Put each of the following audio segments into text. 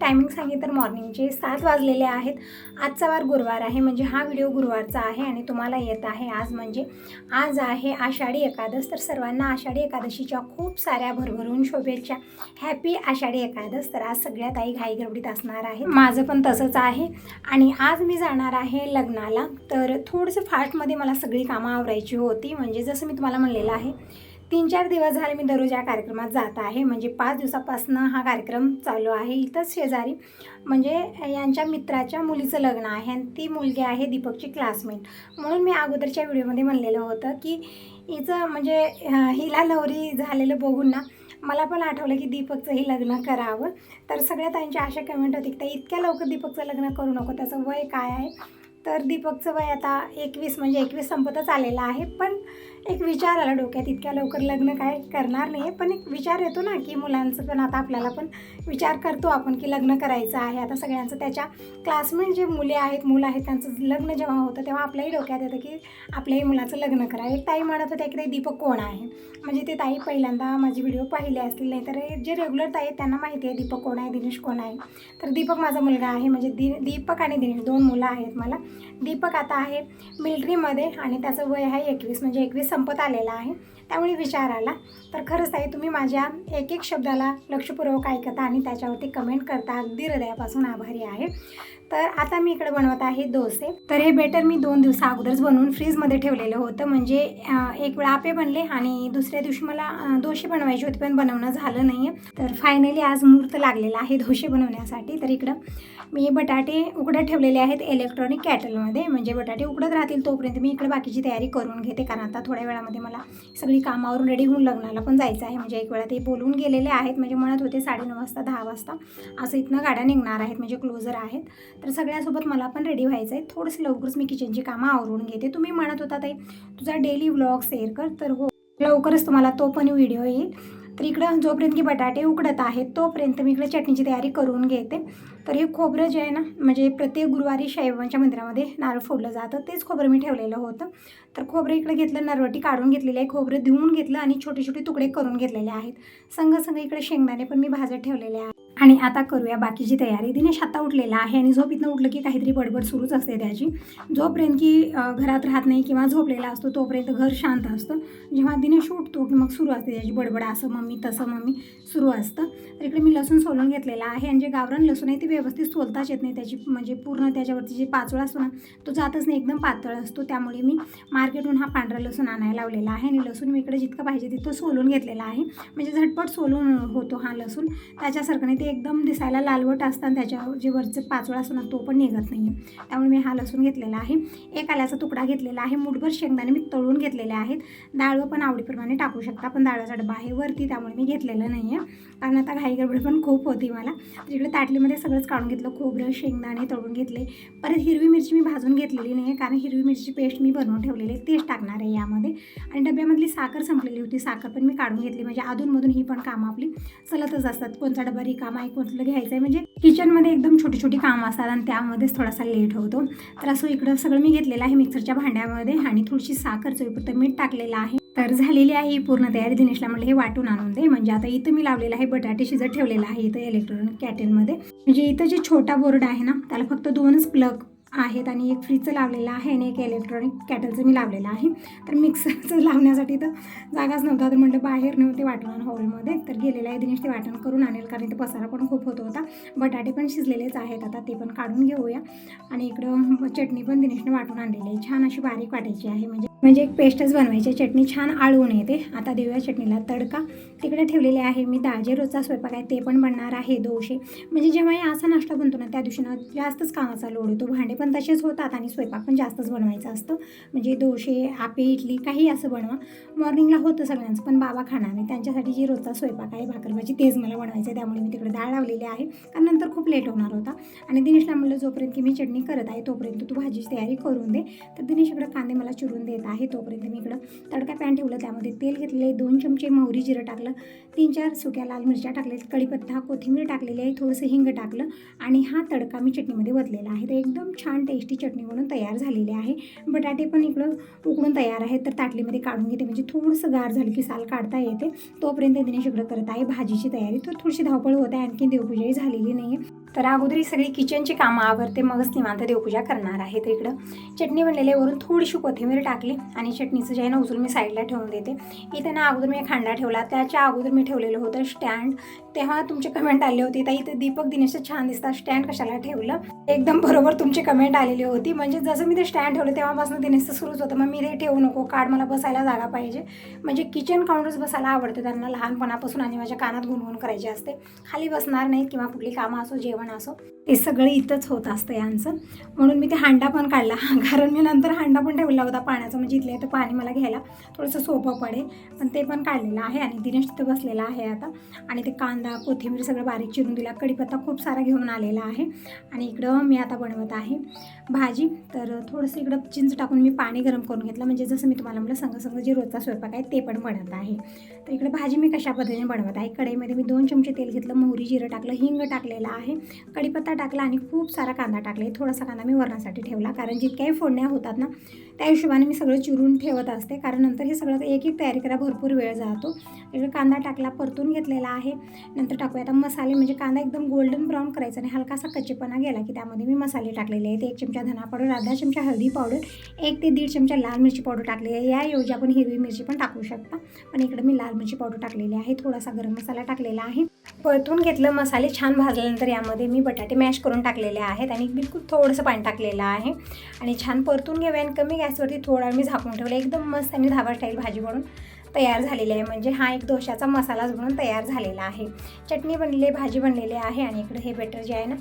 Timing सांगितलं तर मॉर्निंगचे सात वाजलेले आहेत. आजचा वार गुरुवार आहे म्हणजे हा व्हिडिओ गुरुवारचा आहे आणि तुम्हाला येत आहे आज म्हणजे. आज आहे आषाढी एकादश तर सर्वांना आषाढी एकादशीच्या खूप साऱ्या भरभरून शुभेच्छा. हॅपी आषाढी एकादश तर आज सगळ्यात आई घाई असणार आहे. माझं पण तसंच आहे. आणि आज मी जाणार आहे लग्नाला. तर थोडंसं फास्टमध्ये मला सगळी कामं आवरायची होती. म्हणजे जसं मी तुम्हाला म्हणलेलं आहे तीन चार दिवस झाले मी दररोज या कार्यक्रमात जात आहे. म्हणजे पाच दिवसापासून हा कार्यक्रम चालू आहे. इथंच शेजारी. म्हणजे यांच्या मित्राच्या मुलीचं लग्न आहे आणि ती मुलगी आहे दीपकची क्लासमेट. म्हणून मी अगोदरच्या व्हिडिओमध्ये म्हणलेलं होतं की हिचं म्हणजे हिला नवरी झालेलं बघून ना मला पण आठवलं की दीपकचंही लग्न करावं. तर सगळ्या त्यांच्या अशा कमेंट होती की ताई इतक्या लवकर दीपकचं लग्न करू नको. त्याचं वय काय आहे? तर दीपकचं वय आता एकवीस म्हणजे एकवीस संपतच आलेलं आहे. पण एक विचार आला डोक्यात इतक्या लवकर लग्न काय करणार नाही पण एक विचार येतो ना की मुलांचं पण आता आपल्याला पण विचार करतो आपण की लग्न करायचं आहे. आता सगळ्यांचं त्याच्या क्लासमेट जे मुले आहेत मुलं आहेत त्यांचं लग्न जेव्हा होतं तेव्हा आपल्याही डोक्यात येतं की आपल्याही मुलाचं लग्न करा एक ताई म्हणत होत्या की ते दीपक कोण आहे? म्हणजे ते ताई पहिल्यांदा माझे व्हिडिओ पाहिले असतील नाही तर जे रेग्युलर ताई आहेत त्यांना माहिती आहे दीपक कोण आहे दिनेश कोण आहे. तर दीपक माझा मुलगा आहे म्हणजे दि दीपक आणि दिनेश दोन मुलं आहेत मला. दीपक आता आहे मिलिटरीमध्ये आणि त्याचं वय आहे एकवीस म्हणजे एकवीस संपत आलेला आहे. त्यामुळे विचार आला. तर खरंच ताई तुम्ही माझ्या एक एक शब्दाला लक्षपूर्वक ऐकता आणि त्याच्यावरती कमेंट करता अगदी हृदयापासून आभारी आहे. तर आता मी इकडे बनवत आहे डोसे. तर हे बेटर मी दोन दिवसा अगोदरच बनवून फ्रीजमध्ये ठेवलेलं होतं. म्हणजे एक वेळा आपे बनले आणि दुसऱ्या दिवशी मला अं, बनवायचे होते पण बनवणं झालं नाही आहे तर फायनली आज मुहूर्त लागलेला आहे डोसे बनवण्यासाठी. तर इकडं मी बटाटे उकडत ठेवलेले आहेत इलेक्ट्रॉनिक कॅटलमध्ये म्हणजे बटाटे उकडत राहतील तोपर्यंत मी इकडे बाकीची तयारी करून घेते कारण आता थोड्या वेळामध्ये मला सगळी मी कामावरून रेडी होऊन लग्नाला पण जायचं आहे. म्हणजे एक वेळा ते बोलून गेलेले आहेत. म्हणजे म्हणत होते साडेनऊ वाजता दहा वाजता. असं इथनं गाड्या निघणार आहेत. म्हणजे क्लोजर आहेत. तर सगळ्यासोबत मला पण रेडी व्हायचं आहे. थोडंसं लवकरच मी किचनची कामं आवरून घेते. तुम्ही म्हणत होता ताई तुझा डेली व्लॉग शेअर कर. तर हो लवकरच तुम्हाला तो पण व्हिडिओ येईल. तर इकडं जोपर्यंत की बटाटे उकडत आहेत तोपर्यंत मी इकडे चटणीची तयारी करून घेते. तर हे खोबरं जे आहे ना म्हणजे प्रत्येक गुरुवारी शैवांच्या मंदिरामध्ये नारळ फोडलं जातं तेच खोबरं मी ठेवलेलं होतं. तर खोबरं इकडे घेतलं नरवटी काढून घेतलेली आहे खोबरं धुवून घेतलं आणि छोटे छोटे तुकडे करून घेतलेले आहेत. संघ संघ इकडे शेंगदाणे पण मी भाजत ठेवलेले आहे आणि आता करूया बाकीची तयारी. दिनेश आता उठलेला आहे आणि झोपीतनं उठलं की काहीतरी बडबड सुरूच असते त्याची. जोपर्यंत की घरात राहत नाही किंवा झोपलेला असतो तोपर्यंत घर शांत असतं. जेव्हा दिनेश उठतो की मग सुरू असते त्याची बडबड असं मम्मी तसं मम्मी सुरू असतं. तर इकडे मी लसूण सोलून घेतलेला आहे आणि जे गावरान लसूण आहे ते व्यवस्थित सोलताच येत नाही. त्याची म्हणजे पूर्ण त्याच्यावरती जे पाचोळा असतो ना तो जातच नाही. एकदम पातळ असतो. त्यामुळे मी मार्केटहून हा पांढरा लसूण आणायला लावलेला आहे आणि लसूण मी इकडे जितकं पाहिजे तिथं सोलून घेतलेला आहे. म्हणजे झटपट सोलून होतो हा लसूण. त्याच्यासारखं नाही. ते एकदम दिसायला लालवट असताना त्याच्या त्याच्यावर जे वरचं पाचोळा असतो ना तो पण निघत नाही त्यामुळे मी हा लसूण घेतलेला आहे. एक आल्याचा तुकडा घेतलेला आहे. मुठभर शेंगदाणे मी तळून घेतलेले आहेत. डाळ पण आवडीप्रमाणे टाकू शकता पण डाळाचा डबा आहे वरती त्यामुळे मी घेतलेलं नाही आहे कारण आता घाई गडबड पण खूप होती मला. तिकडे ताटलीमध्ये सगळंच काढून घेतलं खोबरं शेंगदाणे तळून घेतले. परत हिरवी मिरची मी भाजून घेतलेली नाही आहे कारण हिरवी मिरची पेस्ट मी बनवून ठेवलेली आहे. तेच टाकणार आहे यामध्ये. आणि डब्यामधली साखर संपलेली होती. साखर पण मी काढून घेतली. म्हणजे अधूनमधून ही पण कामं आपली चलतच असतात. कोणता डबा रिकामा आहे कुठलं घ्यायचं आहे म्हणजे किचनमध्ये एकदम छोटी छोटी कामं असतात आणि त्यामध्येच थोडासा लेट होतो. तर असं इकडं सगळं मी घेतलेलं आहे मिक्सरच्या भांड्यामध्ये आणि थोडीशी साखर चवीपुरतं मीठ टाकलेलं आहे. तर झालेली आहे ही पूर्ण तयारी. दिनेशला म्हटलं हे वाटून आणून दे. म्हणजे आता इथं मी लावलेलं आहे बटाटे शिजत ठेवलेलं आहे इथं इलेक्ट्रॉनिक कॅटेलमध्ये म्हणजे इथं जे छोटा बोर्ड आहे ना त्याला फक्त दोनच प्लग आहेत आणि एक फ्रीजचं लावलेलं आहे आणि एक इलेक्ट्रॉनिक कॅटलचं मी लावलेलं आहे. तर मिक्सरचं लावण्यासाठी तर जागाच नव्हता. तर म्हटलं बाहेर नव्हते वाटण हॉलमध्ये. तर गेलेलं आहे दिनेश ते वाटण करून आणेल कारण इथे पसारा पण खूप होत होता. बटाटे पण शिजलेलेच आहेत. आता ते पण काढून घेऊया. आणि इकडं चटणी पण दिनेशने वाटून आणलेली आहे. छान अशी बारीक वाटायची आहे. म्हणजे म्हणजे एक पेस्टच बनवायची चटणी छान आळवून येते. आता देऊया चटणीला तडका. तिकडे ठेवलेले आहे मी दाजे रोजचा स्वयंपाक आहे ते पण बनणार आहे दोशे म्हणजे जेव्हा असा नाश्ता बनतो ना त्या दिवशी ना जास्तच कामाचा लोड येतो. भांडे पण तसेच होतात आणि स्वयंपाक पण जास्तच बनवायचं असतं. म्हणजे दोशे आपे इडली काही असं बनवा. मॉर्निंगला होतं सगळ्यांचं पण बाबा खाणार नाही. त्यांच्यासाठी जी रोजचा स्वयंपाक आहे भाकरभाजी तेच मला बनवायचं आहे. त्यामुळे मी तिकडे डाळ लावलेली आहे. कारण नंतर खूप लेट होणार होता. आणि दिनेशला म्हणलं जोपर्यंत की मी चटणी करत आहे तोपर्यंत तू भाजीची तयारी करून दे. तर दिनेश इकडे कांदे मला चिरून देत आहे तोपर्यंत मी इकडं तडका पॅन ठेवलं त्यामध्ये तेल घेतले दोन चमचे मोहरी जिरं टाकलं तीन चार सुक्या लाल मिरच्या टाकलेत कढीपत्ता कोथिंबीर टाकलेली आहे थोडंसं हिंग टाकलं आणि हा तडका मी चटणीमध्ये वतलेला आहे. तर एकदम छान टेस्टी चटणी म्हणून तयार झालेली आहे. बटाटे पण इकडं उकडून तयार आहेत तर ताटलीमध्ये काढून घेते. म्हणजे थोडंसं गार झालं की साल काढता येते. तोपर्यंत दिनेश इकडं करत आहे भाजीची तयारी. तर थोडीशी धावपळ होत आहे आणखी देवपूजाही झालेली नाही आहे तर अगोदर ही सगळी किचनची कामं आवरते मगच निवांत देवपूजा करणार आहे. तर इकडं चटणी बनलेली वरून थोडीशी कोथिंबीर टाकली. आणि चटणीचं जे आहे ना उचलून मी साईडला ठेवून देते. इथे ना अगोदर मी खांडा ठेवला. त्याच्या अगोदर मी ठेवलेलं होतं स्टँड तेव्हा तुमचे कमेंट आले होते. ताई इथे दीपक दिनेशचं छान दिसतात. स्टँड कशाला ठेवलं? एकदम बरोबर तुमची कमेंट आलेली होती. म्हणजे जसं मी ते स्टँड ठेवलं तेव्हापासून दिनेशचं सुरूच होतं. मग मी ते ठेवू नको. काढ मला बसायला जागा पाहिजे. म्हणजे किचन काउंटर्स बसायला आवडते. त्यांना लहानपणापासून आणि माझ्या कानात गुणगुण करायची असते. खाली बसणार नाही किंवा कुठली कामं असो जेवण असो ते सगळं इथंच होत असतं यांचं. म्हणून मी ते हांडा पण काढला. कारण मी नंतर हांडा पण ठेवला होता पाण्याचा. म्हणजे जिथले इथले तर पाणी मला घ्यायला थोडंसं सोपं पडेल. पण ते पण काढलेलं आहे आणि दिनेश तिथं बसलेला आहे आता. आणि ते कांदा कोथिंबीर सगळं बारीक चिरून दिला. कढीपत्ता खूप सारा घेऊन आलेला आहे. आणि इकडं मी आता बनवत आहे भाजी. तर थोडंसं इकडं चिंच टाकून मी पाणी गरम करून घेतलं. म्हणजे जसं मी तुम्हाला म्हटलं संग संग जे रोजचा स्वयंपाक आहे ते पण बनत आहे. तर इकडे भाजी मी कशा पद्धतीने बनवत आहे? कढईमध्ये मी दोन चमचे तेल घेतलं मोहरी जिरं टाकलं हिंग टाकलेलं आहे. कढीपत्ता टाकला आणि खूप सारा कांदा टाकला. थोडासा कांदा मी वरणासाठी ठेवला. कारण जितक्याही फोडण्या होतात ना त्या हिशोबाने मी सगळं चिरून ठेवत असते. कारण नंतर हे सगळं एक एक तयारी करा भरपूर वेळ जातो. इकडे कांदा टाकला परतून घेतलेला आहे. नंतर टाकूया आता मसाले. म्हणजे कांदा एकदम गोल्डन ब्राऊन करायचा आणि हलकासा कच्चेपणा गेला की त्यामध्ये मी मसाले टाकलेले आहेत. एक चमचा धना पावडर अर्धा चमचा हळदी पावडर एक ते दीड चमचा लाल मिरची पावडर टाकली आहे. याऐवजी आपण हिरवी मिरची पण टाकू शकता. पण इकडे मी लाल मिरची पावडर टाकलेली आहे. थोडासा गरम मसाला टाकलेला आहे. परतून घेतलं मसाले छान भाजल्यानंतर यामध्ये मी बटाटे मॅश करून टाकलेले आहेत. आणि बिलकुल थोडंसं पाणी टाकलेलं आहे. आणि छान परतून घेऊया आणि कमी गॅसवरती थोडा मी झाकून ठेवलं. एकदम मस्त आणि धाबा स्टाईल भाजी बनून तयार झालेली आहे. म्हणजे हा एक दोशाचा मसालाच बनून तयार झालेला आहे. चटणी बनलेली भाजी बनलेली आहे आणि इकडे हे बेटर जे आहे ना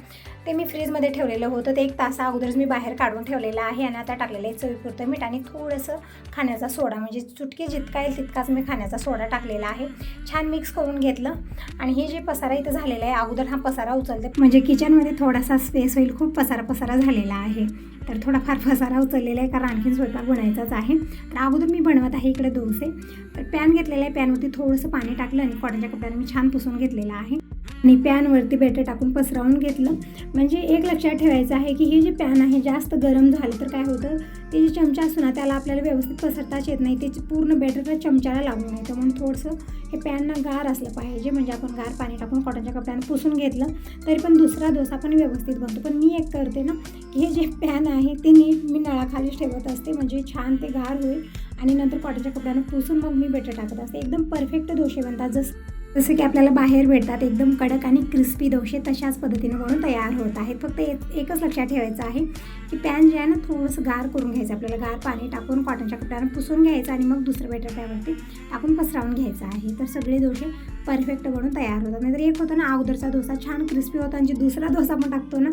ते मी फ्रीजमध्ये ठेवलेलं होतं. ते एक तासा अगोदरच मी बाहेर काढून ठेवलेलं आहे आणि आता टाकलेलं आहे चवीपुरतं मीठ आणि थोडंसं खाण्याचा सोडा. म्हणजे चुटकी जितका येईल तितकाच मी खाण्याचा सोडा टाकलेला आहे. छान मिक्स करून घेतलं. आणि हे जे पसारा इथं झालेला आहे अगोदर हा पसारा उचलते. म्हणजे किचनमध्ये थोडासा स्पेस होईल. खूप पसारा पसारा झालेला आहे. तर थोडाफार पसारा उचललेला आहे कारण आणखीन स्वयंपाक बनायचाच आहे. तर अगोदर मी बनवत आहे इकडे दोसे. तर पॅन घेतलेला आहे. पॅनवरती थोडंसं पाणी टाकलं आणि कॉटनच्या कपड्याने मी छान पुसून घेतलेलं आहे. आणि पॅनवरती बेटर टाकून पसरवून घेतलं. म्हणजे एक लक्षात ठेवायचं आहे की हे जे पॅन आहे जास्त गरम झालं तर काय होतं? ते जे चमचा असतो ना त्याला आपल्याला व्यवस्थित पसरताच येत नाही. त्याची पूर्ण बेटर त्या चमच्याला लागून तर म्हणून थोडंसं हे पॅनना गार असलं पाहिजे. म्हणजे आपण गार पाणी टाकून कॉटनच्या कपड्यानं पुसून घेतलं तरी पण दुसरा डोसा पण व्यवस्थित बनतो. पण मी एक करते ना की हे जे पॅन आहे ते नीट मी नळाखालीच ठेवत असते. म्हणजे छान ते गार होईल. आणि नंतर कॉटनच्या कपड्यानं पुसून मग मी बेटर टाकत असते. एकदम परफेक्ट डोसे बनतात जसं जसं की आपल्याला बाहेर भेटतात एकदम कडक आणि क्रिस्पी दोशे तशाच पद्धतीने बनून तयार होत आहेत. फक्त एकच लक्षात ठेवायचं आहे की पॅन जे आहे ना थोडंसं गार करून घ्यायचं आपल्याला गार पाणी टाकून कॉटनच्या कपड्यानं पुसून घ्यायचं आणि मग दुसरं बेटर त्यावरती टाकून पसरावून घ्यायचं आहे. तर सगळे दोशे परफेक्ट बनून तयार होतात. नाहीतर एक होतं ना अगोदरचा डोसा छान क्रिस्पी होता आणि जे दुसरा डोसा आपण टाकतो ना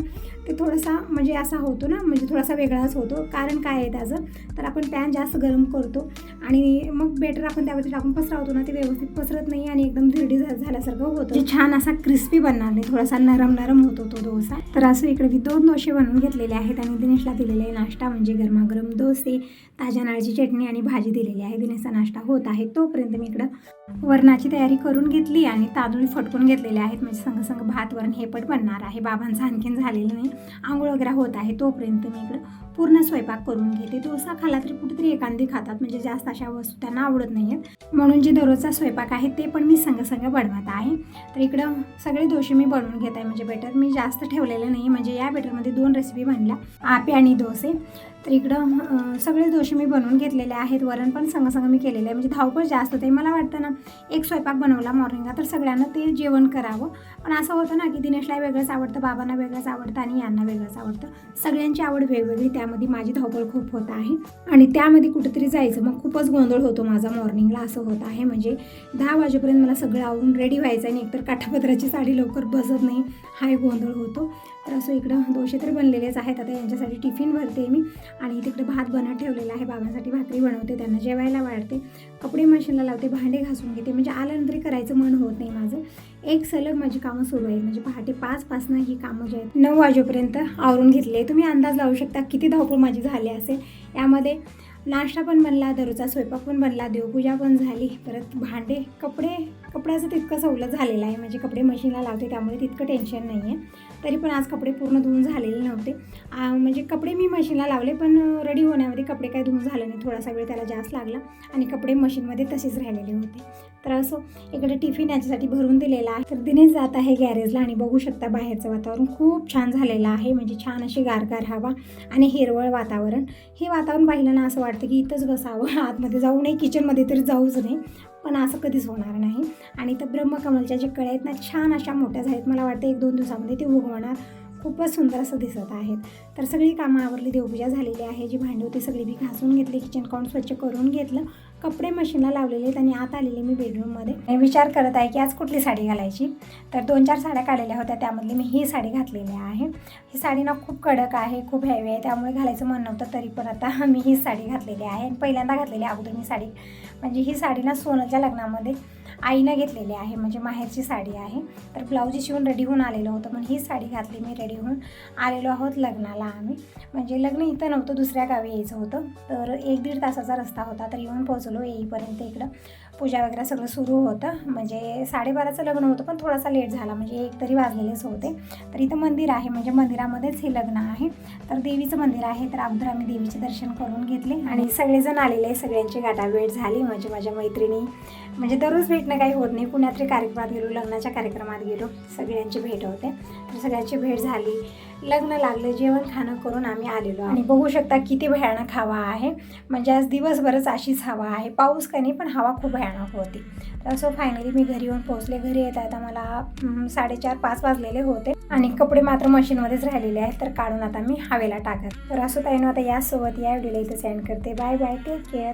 ते थोडासा म्हणजे असा होतो ना म्हणजे थोडासा वेगळाच होतो. कारण काय आहे त्याचं? तर आपण पॅन जास्त गरम करतो आणि मग बेटर आपण त्यावरती टाकून पसरावतो ना ते व्यवस्थित पसरत नाही आणि एकदम धिरडी झाल्यासारखं होतं. जे छान असा क्रिस्पी बनणार नाही थोडासा नरम नरम होतो तो डोसा. तर असं इकडे मी दोन डोसे बनवून घेतलेले आहेत आणि दिनेशला दिलेले आहे नाश्ता म्हणजे गरमागरम डोसे ताज्या नाळची चटणी आणि भाजी दिलेली आहे. दिनेशचा नाश्ता होत आहे तोपर्यंत मी इकडं वरणाची तयारी करून घेतली आणि तांदूळ फटकून घेतलेले आहेत. म्हणजे संग संग भात वरण हे पण बनणार आहे. बाबांचं आणखीन झालेलं नाही. आंघोळ वगैरे होत आहे तोपर्यंत मी इकडं पूर्ण स्वयंपाक करून घेते. डोसा खाला तरी कुठेतरी एखादी खातात. म्हणजे जास्त अशा वस्तू त्यांना आवडत नाही आहेत म्हणून जे दररोजचा स्वयंपाक आहे ते पण मी संग संग बनवत आहे. तर इकडं सगळे दोषे मी बनवून घेत आहे. म्हणजे बेटर मी जास्त ठेवलेलं नाही. म्हणजे या बेटरमध्ये दोन रेसिपी बनल्या. आपे आणि डोसे. तर इकडं सगळे दोषे मी बनवून घेतलेले आहेत. वरण पण संग संग मी केलेलं आहे. म्हणजे धावपळ जास्त होते. मला वाटतं ना एक स्वयंपाक बनवला मॉर्निंगला तर सगळ्यांना ते जेवण करावं. पण असं होतं ना की दिनेशला वेगळंच आवडतं बाबांना वेगळंच आवडतं आणि यांना वेगळंच आवडतं. सगळ्यांची आवड वेगवेगळी त्या त्यामध्ये माझी धावपळ खूप होत आहे आणि त्यामध्ये कुठेतरी जायचं. मग खूपच गोंधळ होतो माझा मॉर्निंगला असं होत आहे. म्हणजे दहा वाजेपर्यंत मला सगळं आवरून रेडी व्हायचं आणि एकतर काठापत्राची साडी लवकर बसत नाही. हा एक गोंधळ होतो. तर असं इकडं दोषे तर बनलेलेच आहेत. आता यांच्यासाठी टिफिन भरते मी आणि तिकडे भात बनत ठेवलेला आहे. बाबांसाठी भाकरी बनवते त्यांना जेवायला वाढते. कपडे मशीनला लावते भांडे घासून घेते. म्हणजे आल्यानंतर करायचं मन होत नाही माझं. एक सलग माझी कामं सुरू आहेत. म्हणजे पहाटे पाचपासनं ही कामं जी आहेत नऊ वाजेपर्यंत आवरून घेतले तुम्ही अंदाज लावू शकता किती धावपळ माझी झाली असेल. यामध्ये नाश्ता पण बनला दररोजचा स्वयंपाक पण बनला देवपूजा पण झाली परत भांडे कपडे कपड्याचं तितकं सवलत झालेलं आहे. म्हणजे कपडे मशीनला लावते त्यामुळे तितकं टेन्शन नाही आहे तरी पण आज कपडे पूर्ण धुवून झालेले नव्हते. म्हणजे कपडे मी मशीनला लावले पण रेडी होण्यामध्ये कपडे काय धुवून झालं नाही थोडासा वेळ त्याला जास्त लागला आणि कपडे मशीनमध्ये तसेच राहिलेले होते. तर असं इकडे टिफिन याच्यासाठी भरून दिलेला आहे. तर दिनेश जात आहे गॅरेजला आणि बघू शकता बाहेरचं वातावरण. खूप छान झालेलं आहे. म्हणजे छान अशी गारगार हवा आणि हिरवळ वातावरण. हे वातावरण पाहिलं ना असं वाटतं की इथंच बसावं. आतमध्ये जाऊ नये किचनमध्ये तरी जाऊच नाही पण असं कधीच होणार नाही. आणि तर ब्रह्मकमलच्या जे कळ्या आहेत ना छान अशा मोठ्या झाल्यात. मला वाटतं एक दोन दिवसामध्ये ते उगवणार. खूपच सुंदर असं दिसत आहेत. तर सगळी कामं आवरली देवपूजा झालेली आहे. जी भांडी होती सगळी मी घासून घेतली किचन काउंट स्वच्छ करून घेतलं. कपडे मशीनला लावलेले आहेत आणि आत आलेले मी बेडरूममध्ये विचार करत आहे की आज कुठली साडी घालायची? तर दोन चार साड्या काढलेल्या होत्या. त्यामधली मी ही साडी घातलेली आहे. ही साडी ना खूप कडक आहे खूप हॅवी आहे. त्यामुळे घालायचं मन नव्हतं. तरी पण आता मी ही साडी घातलेली आहे. आणि पहिल्यांदा घातलेली अगोदर मी साडी. म्हणजे ही साडी ना सोनलच्या लग्नामध्ये आईनं घेतलेली आहे म्हणजे माहेरची साडी आहे. तर ब्लाऊज शिवून रेडी होऊन आलेलं होतं पण ही साडी घातली मी रेडी होऊन आलेलो आहोत लग्नाला आम्ही. म्हणजे लग्न इथं नव्हतं दुसऱ्या गावी यायचं होतं. तर एक दीड तासाचा रस्ता होता तर येऊन पोहोचलो येईपर्यंत इकडं. पूजा वगैरे सगळं सुरू होतं. म्हणजे साडेबाराचं लग्न होतं पण थोडासा लेट झाला म्हणजे एक तरी वाजलेलेच होते. तर इथं मंदिर आहे म्हणजे मंदिरामध्येच हे लग्न आहे. तर देवीचं मंदिर आहे तर अगोदर आम्ही देवीचे दर्शन करून घेतले. आणि सगळेजण आलेले सगळ्यांची गाठाभेट झाली म्हणजे माझ्या मैत्रिणी. म्हणजे दररोज भेट भेटणं काही होत नाही. कुण्यात तरी कार्यक्रमात गेलो लग्नाच्या कार्यक्रमात गेलो. सगळ्यांची भेट होते. तर सगळ्यांची भेट झाली. लग्न लागलं जेवण खाणं करून आम्ही आलेलो. आणि बघू शकता किती भयानक हवा आहे. म्हणजे आज दिवसभरच अशीच हवा आहे. पाऊस का नाही पण हवा खूप भयानक होती. तर सो फायनली मी घरी येऊन पोहोचले. घरी येत आहेत मला साडेचार पाच वाजलेले होते. आणि कपडे मात्र मशीनमध्येच राहिलेले आहेत. तर काढून आता मी हवेला टाकत. तर असं ताईनं आता यासोबत या व्हिडिओला इथं सेंड करते. Bye bye take care